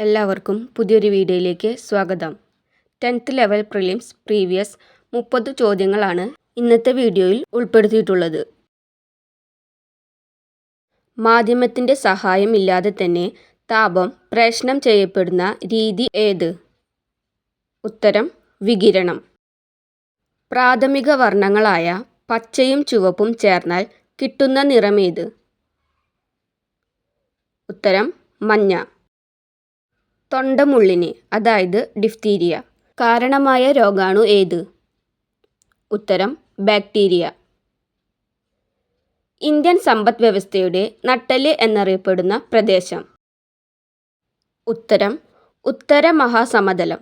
എല്ലാവർക്കും പുതിയൊരു വീഡിയോയിലേക്ക് സ്വാഗതം. ടെൻത്ത് ലെവൽ പ്രിലിംസ് പ്രീവിയസ് മുപ്പത് ചോദ്യങ്ങളാണ് ഇന്നത്തെ വീഡിയോയിൽ ഉൾപ്പെടുത്തിയിട്ടുള്ളത്. മാധ്യമത്തിന്റെ സഹായം ഇല്ലാതെ തന്നെ താപം പ്രേഷണം ചെയ്യപ്പെടുന്ന രീതി ഏത്? ഉത്തരം വികിരണം. പ്രാഥമിക വർണങ്ങളായ പച്ചയും ചുവപ്പും ചേർന്നാൽ കിട്ടുന്ന നിറമേത് ഉത്തരം മഞ്ഞ. തൊണ്ടമുള്ളിന് അതായത് ഡിഫ്തീരിയ കാരണമായ രോഗാണു ഏത്? ഉത്തരം ബാക്ടീരിയ. ഇന്ത്യൻ സമ്പദ് വ്യവസ്ഥയുടെ നട്ടൽ എന്നറിയപ്പെടുന്ന പ്രദേശം. ഉത്തരം ഉത്തര മഹാസമതലം.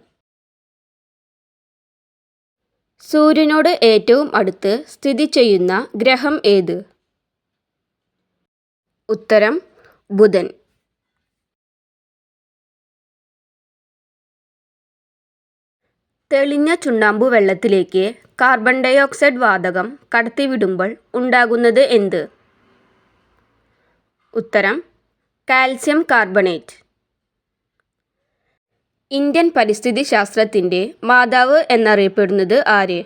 സൂര്യനോട് ഏറ്റവും അടുത്ത് സ്ഥിതി ചെയ്യുന്ന ഗ്രഹം ഏത്? ഉത്തരം ബുധൻ. തെളിഞ്ഞ ചുണ്ണാമ്പു വെള്ളത്തിലേക്ക് കാർബൺ ഡൈ ഓക്സൈഡ് വാതകം കടത്തിവിടുമ്പോൾ ഉണ്ടാകുന്നത് എന്ത്? ഉത്തരം കാൽസ്യം കാർബണേറ്റ്. ഇന്ത്യൻ പരിസ്ഥിതി ശാസ്ത്രത്തിന്റെ മാതാവ് എന്നറിയപ്പെടുന്നത് ആര്?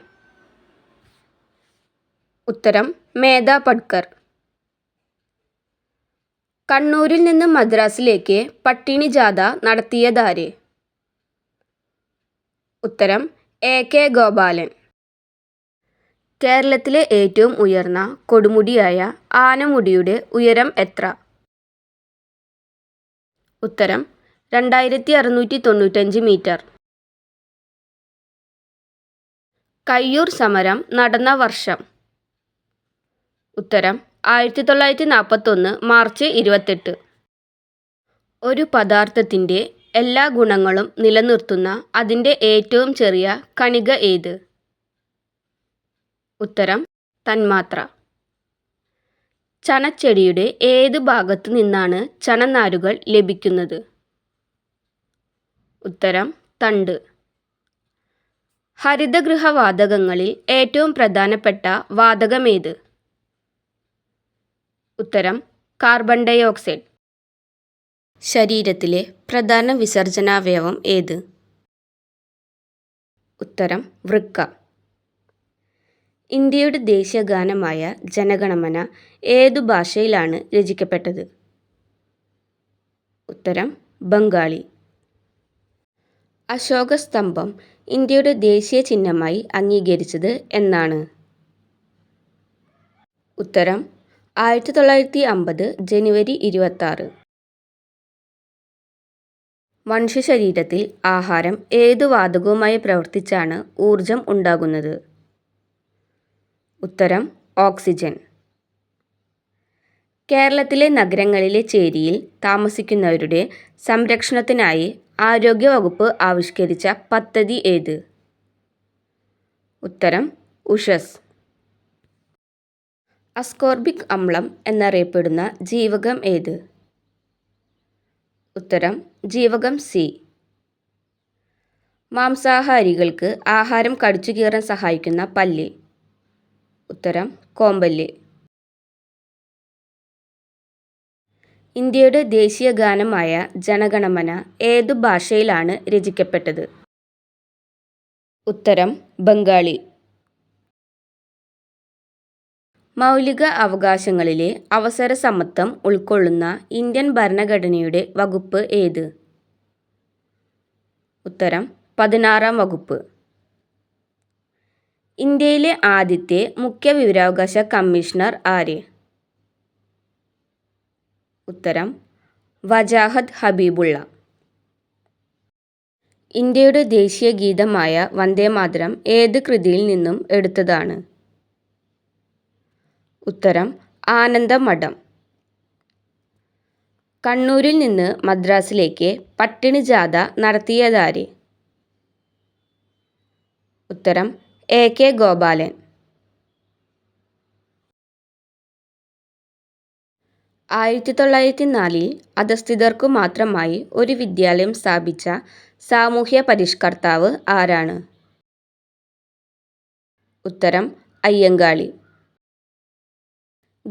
ഉത്തരം മേധ പഡ്കർ കണ്ണൂരിൽ നിന്ന് മദ്രാസിലേക്ക് പട്ടിണി ജാഥ നടത്തിയതാര്? ഉത്തരം എ കെ ഗോപാലൻ. കേരളത്തിലെ ഏറ്റവും ഉയർന്ന കൊടുമുടിയായ ആനമുടിയുടെ ഉയരം എത്ര? ഉത്തരം രണ്ടായിരത്തി അറുന്നൂറ്റി തൊണ്ണൂറ്റഞ്ച് മീറ്റർ. കയ്യൂർ സമരം നടന്ന വർഷം. ഉത്തരം ആയിരത്തി തൊള്ളായിരത്തി നാൽപ്പത്തൊന്ന് മാർച്ച് ഇരുപത്തെട്ട്. ഒരു പദാർത്ഥത്തിന്റെ എല്ലാ ഗുണങ്ങളും നിലനിർത്തുന്ന അതിന്റെ ഏറ്റവും ചെറിയ കണിക ഏത്? ഉത്തരം തന്മാത്ര. ചണച്ചെടിയുടെ ഏത് ഭാഗത്തു നിന്നാണ് ചണനാരുകൾ ലഭിക്കുന്നത്? ഉത്തരം തണ്ട്. ഹരിതഗൃഹവാതകങ്ങളിൽ ഏറ്റവും പ്രധാനപ്പെട്ട വാതകമേത്? ഉത്തരം കാർബൺ ഡൈ ഓക്സൈഡ് ശരീരത്തിലെ പ്രധാന വിസർജനാവയവം ഏത്? ഉത്തരം വൃക്ക. ഇന്ത്യയുടെ ദേശീയ ഗാനമായ ജനഗണമന ഏതു ഭാഷയിലാണ് രചിക്കപ്പെട്ടത്? ഉത്തരം ബംഗാളി. അശോക സ്തംഭം ഇന്ത്യയുടെ ദേശീയ ചിഹ്നമായി അംഗീകരിച്ചത് എന്നാണ്. ഉത്തരം ആയിരത്തി തൊള്ളായിരത്തി അമ്പത് ജനുവരി ഇരുപത്താറ്. മനുഷ്യശരീരത്തിൽ ആഹാരം ഏതു വാതകവുമായി പ്രവർത്തിച്ചാണ് ഊർജം ഉണ്ടാകുന്നത്? ഉത്തരം ഓക്സിജൻ. കേരളത്തിലെ നഗരങ്ങളിലെ ചേരിയിൽ താമസിക്കുന്നവരുടെ സംരക്ഷണത്തിനായി ആരോഗ്യവകുപ്പ് ആവിഷ്കരിച്ച പദ്ധതി ഏത്? ഉത്തരം ഉഷസ്. അസ്കോർബിക് അമ്ലം എന്നറിയപ്പെടുന്ന ജീവകം ഏത്? ഉത്തരം ജീവകം സി. മാംസാഹാരികൾക്ക് ആഹാരം കടിച്ചു കീറാൻ സഹായിക്കുന്ന പല്ല്. ഉത്തരം കോമ്പല്ല്. ഇന്ത്യയുടെ ദേശീയ ഗാനമായ ജനഗണമന ഏതു ഭാഷയിലാണ് രചിക്കപ്പെട്ടത്? ഉത്തരം ബംഗാളി. മൗലിക അവകാശങ്ങളിലെ അവസര സമത്വം ഉൾക്കൊള്ളുന്ന ഇന്ത്യൻ ഭരണഘടനയുടെ വകുപ്പ് ഏത്? ഉത്തരം പതിനാറാം വകുപ്പ്. ഇന്ത്യയിലെ ആദ്യത്തെ മുഖ്യ വിവരാവകാശ കമ്മീഷണർ ആര്? ഉത്തരം വജാഹത്ത് ഹബീബുള്ള. ഇന്ത്യയുടെ ദേശീയ ഗീതമായ വന്ദേമാതരം ഏത് കൃതിയിൽ നിന്നും എടുത്തതാണ്? ഉത്തരം ആനന്ദമഠം. കണ്ണൂരിൽ നിന്ന് മദ്രാസിലേക്ക് പട്ടിണി ജാഥ നടത്തിയതാര്? ഉത്തരം എ കെ ഗോപാലൻ. ആയിരത്തി തൊള്ളായിരത്തി നാലിൽ അധസ്ഥിതർക്കു മാത്രമായി ഒരു വിദ്യാലയം സ്ഥാപിച്ച സാമൂഹ്യ പരിഷ്കർത്താവ് ആരാണ്? ഉത്തരം അയ്യങ്കാളി.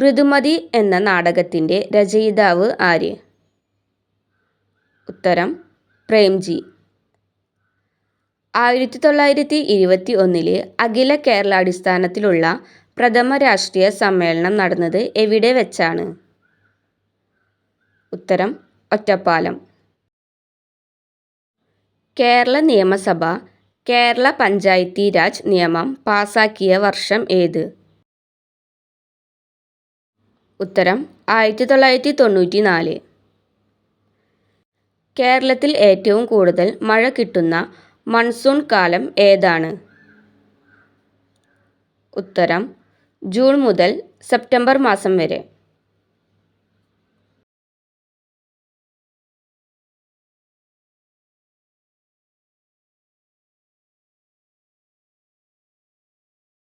ഋതുമതി എന്ന നാടകത്തിന്റെ രചയിതാവ് ആര്? ഉത്തരം പ്രേംജി. ആയിരത്തി തൊള്ളായിരത്തി ഇരുപത്തി ഒന്നിൽ അഖില കേരളാടിസ്ഥാനത്തിലുള്ള പ്രഥമ രാഷ്ട്രീയ സമ്മേളനം നടന്നത് എവിടെ വെച്ചാണ്? ഉത്തരം ഒറ്റപ്പാലം. കേരള നിയമസഭ കേരള പഞ്ചായത്തി രാജ് നിയമം പാസാക്കിയ വർഷം ഏത്? ഉത്തരം ആയിരത്തി തൊള്ളായിരത്തി തൊണ്ണൂറ്റി നാല് കേരളത്തിൽ ഏറ്റവും കൂടുതൽ മഴ കിട്ടുന്ന മൺസൂൺ കാലം ഏതാണ്? ഉത്തരം ജൂൺ മുതൽ സെപ്റ്റംബർ മാസം വരെ.